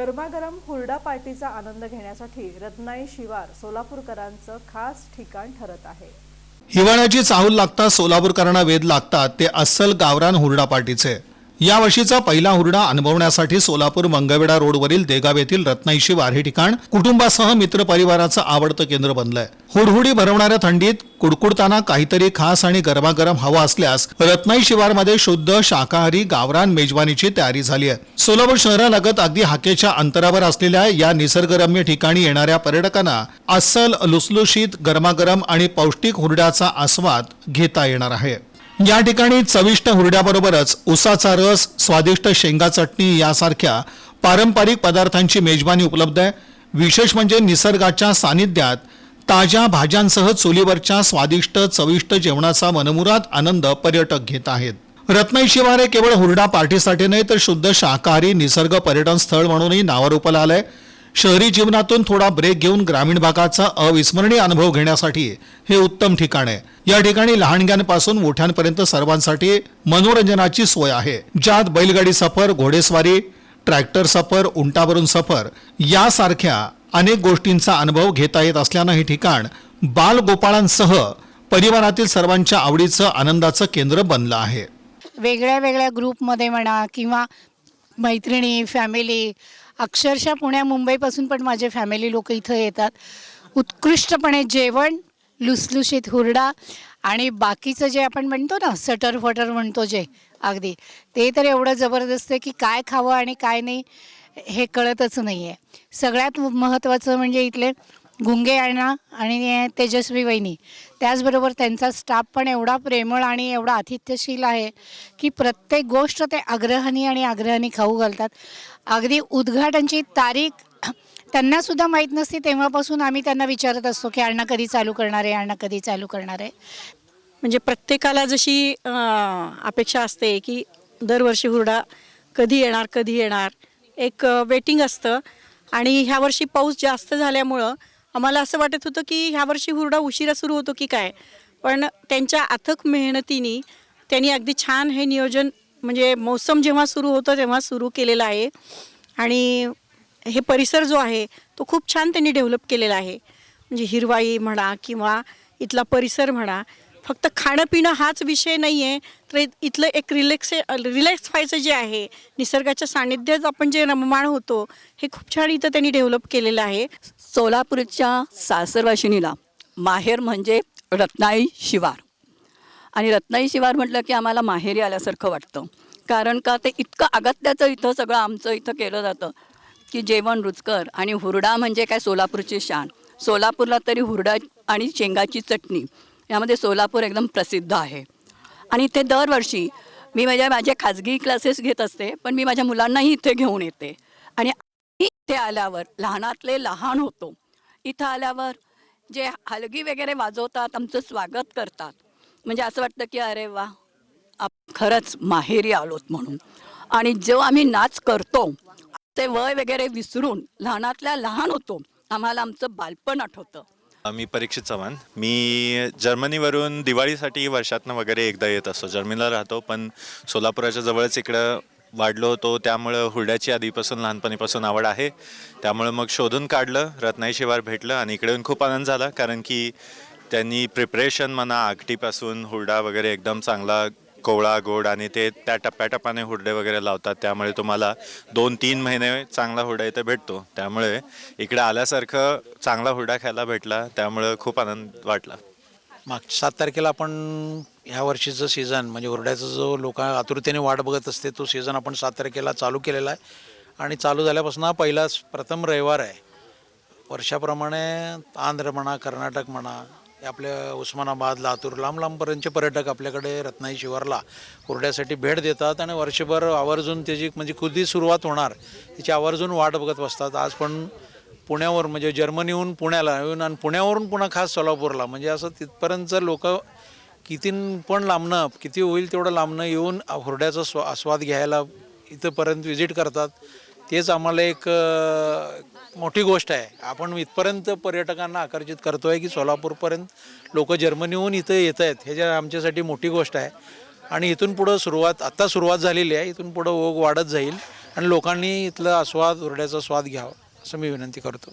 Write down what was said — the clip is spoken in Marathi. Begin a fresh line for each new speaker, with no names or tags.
गरमागरम हुरडा पार्टीचा आनंद घेण्यासाठी रत्नाई शिवार सोलापूरकरांचं खास ठिकाण ठरत आहे.
हिवाळ्याची चाहूल लागता सोलापूरकरांना वेध लागतात ते अस्सल गावरान हुरडा पार्टीचे. यावर्षीचा पहिला हुरडा अनुभवण्यासाठी सोलापूर मंगवेडा रोडवरील देगाव येथील रत्नाईशिवार हे ठिकाण कुटुंबासह मित्रपरिवाराचं आवडतं केंद्र बनलंय. हुडहुडी भरवणाऱ्या थंडीत कुडकुडताना काहीतरी खास आणि गरमागरम हवा असल्यास रत्नाई शिवारमध्ये शुद्ध शाकाहारी गावरान मेजवानीची तयारी झाली आहे. सोलापूर शहरालगत अगदी हाकेच्या अंतरावर असलेल्या या निसर्गरम्य ठिकाणी येणाऱ्या पर्यटकांना अस्सल लुसलुशीत गरमागरम आणि पौष्टिक हुरड्याचा आस्वाद घेता येणार आहे. या ठिकाणी चविष्ट हुरड्याबरोबरच उसाचा रस स्वादिष्ट शेंगा चटणी यासारख्या पारंपरिक पदार्थांची मेजबानी उपलब्ध आहे. विशेष म्हणजे निसर्गाच्या सानिध्यात ताज्या भाज्यांसह चुलीवरच्या स्वादिष्ट चविष्ट जेवणाचा मनमुराद आनंद पर्यटक घेत आहेत. रत्नाई शिवार हे केवळ हुरडा पार्टीसाठी नाही तर शुद्ध शाकाहारी निसर्ग पर्यटन स्थळ म्हणूनही नावारूपाला आलंय. शहरी जीवनातून थोडा ब्रेक घेऊन ग्रामीण भागाचा अविस्मरणीय अनुभव घेण्यासाठी हे उत्तम ठिकाण आहे. या ठिकाणी लहानग्यांपासून मोठ्यांपर्यंत सर्वांसाठी मनोरंजनाची सोय आहे. ज्यात बैलगाडी सफर घोडेस्वारी ट्रॅक्टर सफर उंटावरून सफर यासारख्या अनेक गोष्टींचा अनुभव घेता येत असल्यानं हे ठिकाण बालगोपाळांसह परिवारातील सर्वांच्या आवडीचं आनंदाचं केंद्र बनलं आहे.
वेगळ्या वेगळ्या ग्रुपमध्ये म्हणा किंवा मैत्रिणी फॅमिली अक्षरशः पुण्या मुंबईपासून पण माझे फॅमिली लोक इथं येतात. उत्कृष्टपणे जेवण लुसलुशीत हुरडा आणि बाकीचं जे आपण म्हणतो ना सटर फटर म्हणतो जे अगदी. ते तर एवढं जबरदस्त आहे की काय खावं आणि काय नाही हे कळतच नाही आहे सगळ्यात महत्त्वाचं म्हणजे इथले गुंगे अण्णा आणि तेजस्वी वहिनी. त्याचबरोबर त्यांचा स्टाफ पण एवढा प्रेमळ आणि एवढा आतिथ्यशील आहे की प्रत्येक गोष्ट ते आग्रहाने आणि आग्रहणी खाऊ घालतात. अगदी उद्घाटनची तारीख त्यांना सुद्धा माहीत नसते तेव्हापासून आम्ही त्यांना विचारत असतो की अण्णा कधी चालू करणार आहे अण्णा कधी चालू करणार आहे.
म्हणजे प्रत्येकाला जशी अपेक्षा असते की दरवर्षी हुरडा कधी येणार कधी येणार एक वेटिंग असतं. आणि ह्या वर्षी पाऊस जास्त झाल्यामुळं आम्हाला असं वाटत होतं की ह्या वर्षी हुरडा उशिरा सुरू होतो की काय? पण त्यांच्या अथक मेहनतीने त्यांनी अगदी छान हे नियोजन म्हणजे मौसम जेव्हा सुरू होतं तेव्हा सुरू केलेलं आहे. आणि हे परिसर जो आहे तो खूप छान त्यांनी डेव्हलप केलेला आहे. म्हणजे हिरवाई म्हणा किंवा इथला परिसर म्हणा फक्त खाणं पिणं हाच विषय नाही आहे तर इथलं एक रिलॅक्से रिलॅक्स व्हायचं जे आहे निसर्गाच्या सानिध्यात आपण जे रममाण होतो हे खूप छान इथं त्यांनी डेव्हलप केलेलं आहे.
सोलापूरच्या सासरवाशिनीला माहेर म्हणजे रत्नाई शिवार. आणि रत्नाई शिवार म्हटलं की आम्हाला माहेरी आल्यासारखं वाटतं. कारण का ते इतकं अगत्याचं इथं सगळं आमचं इथं केलं जातं की जेवण रुचकर आणि हुरडा म्हणजे काय सोलापूरची शान. सोलापूरला तरी हुरडा आणि शेंगाची चटणी यामध्ये सोलापूर एकदम प्रसिद्ध आहे. आणि इथे दरवर्षी मी म्हणजे माझ्या माझे खाजगी क्लासेस घेत असते पण मी माझ्या मुलांनाही इथे घेऊन येते. आणि इथे आल्यावर लहानातले लहान होतो इथं आल्यावर जे हलगी वगैरे वाजवतात आमचं स्वागत करतात. म्हणजे असं वाटतं की अरे वा आप खरंच माहेरी आलोत म्हणून. आणि जो आम्ही नाच करतो ते वय वगैरे विसरून लहानातल्या लहान होतो आम्हाला आमचं बालपण आठवतं.
मी परीक्षित चव्हाण. मी जर्मनीवरून दिवाळीसाठी वर्षातनं वगैरे एकदा येत असतो. जर्मनीला राहतो पण सोलापुराच्या जवळच इकडं वाढलो होतो. त्यामुळं हुरड्याची आधीपासून लहानपणीपासून आवड आहे. त्यामुळं मग शोधून काढलं रत्नाई शिवार भेटलं आणि इकडे येऊन खूप आनंद झाला. कारण की त्यांनी प्रिपरेशन म्हणा आगटीपासून हुरडा वगैरे एकदम चांगला कोवळा गोड आणि ते त्या टप्प्याटप्प्याने हुरडे वगैरे लावतात. त्यामुळे तुम्हाला दोन तीन महिने चांगला हुरडा इथे भेटतो. त्यामुळे इकडे आल्यासारखं चांगला हुरडा खायला भेटला. त्यामुळे खूप आनंद वाटला.
माग सात तारखेला आपण ह्या वर्षीचं सीझन म्हणजे हुरड्याचा जो लोक आतुरतेने वाट बघत असते तो सीझन आपण सात तारखेला चालू केलेला आहे. आणि चालू झाल्यापासून हा पहिलाच प्रथम रविवार आहे. वर्षाप्रमाणे आंध्र म्हणा कर्नाटक म्हणा आपल्या उस्मानाबाद लातूर लांब लांबपर्यंतचे पर्यटक आपल्याकडे रत्नाई शिवारला हुरड्यासाठी भेट देतात आणि वर्षभर आवर्जून त्याची म्हणजे खुदी सुरुवात होणार. त्याची आवर्जून वाट बघत बसतात. आज पण पुण्यावर म्हणजे जर्मनीहून पुण्याला येऊन आणि पुण्यावरून पुन्हा खास सोलापूरला. म्हणजे असं तिथपर्यंतचं लोक किती पण लांबणं किती होईल तेवढं लांबणं येऊन हुरड्याचा स्वा आस्वाद घ्यायला इथंपर्यंत व्हिजिट करतात. तेच आम्हाला एक मोठी गोष्ट आहे. आपण इथपर्यंत पर्यटकांना आकर्षित करतोय की सोलापूरपर्यंत लोक जर्मनीहून इथं येत आहेत हे आमच्यासाठी मोठी गोष्ट आहे. आणि इथून पुढं सुरुवात आत्ता सुरुवात झालेली आहे. इथून पुढं ओघ वाढत जाईल आणि लोकांनी इथलं आस्वाद उरड्याचा स्वाद घ्यावा असं मी विनंती करतो.